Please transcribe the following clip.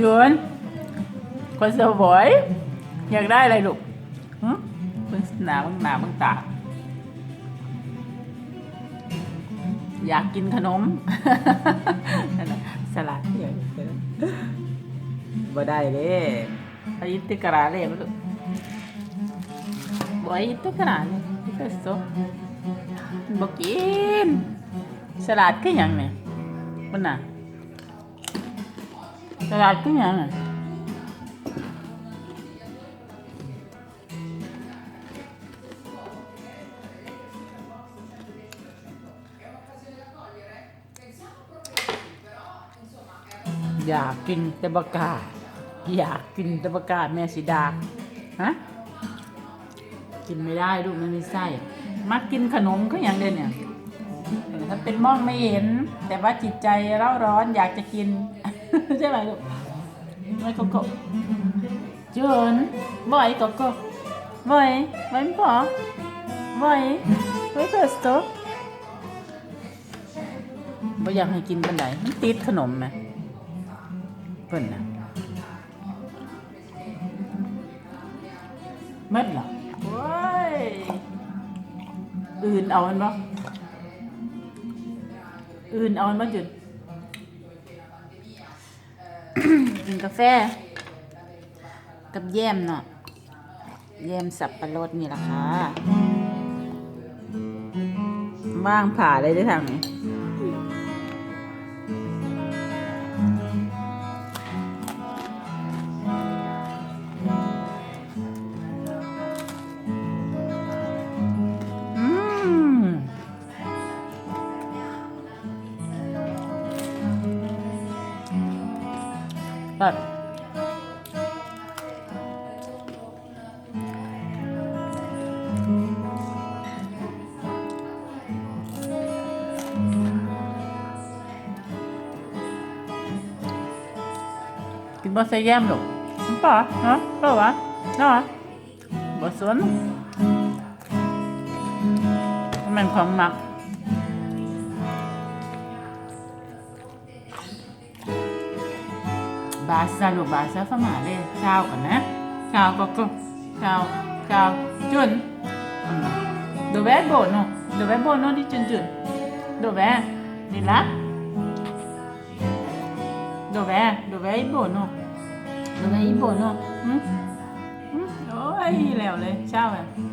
จูนคนสวยอยากได้อะไรลูกหึเพิ่งหนาเพิ่งหนาเพิ่งตาอยากกินขนม สลัดอย่างเยบ่ได้เด้อายิติกระเลยลูกบ่อายิติกระเลยที่ก็สบ่กิน สลัดคือหยังเนี่ยมันน่ะ สลัดคือยังอะอยากกินต่บกาอยากกินต่บกาแม่สิดาฮะกินไม่ได้ลูกมันม่ใช่มักกินขนมก็อย่างเดียวเนี่ยถ้าเป็นมองไม่เห็น แต่ว่าจิตใจเร่าร้อนอยากจะกิน ใช่ไหมลูกไม่โกกจุนบ่อยโกโก้บ่อยบ่อยพอบ่อยบ่อยเกิสโตบ่อยากให้กินปันไดมันติดขนมไหมเพิ่นนะเม็ดเหรอโอ้ยอื่นเอามันบ่อื่นเอามันมาหยุด กินกาแฟ กับแยมเนาะแยมสับปะรดนี่ล่ะค่ะว่างผ่าเลยได้ทางนี้ แบบกินบะใส่แยมหรอกน้ำปลาเนาะเปล่าวะเนาะบะสวนมันของหมัก భాషలు భాష సమాలే చావు కన్నా చావు కొక్క చావు చావు చున్ đồ bé bộ nó đồ bé bộ nó đi chun chun đồ bé, đi lát. Đồ bé đồ bé bộ nó đồ bé bộ nó ừ. ừ. ôi, lèo lên. Sao vậy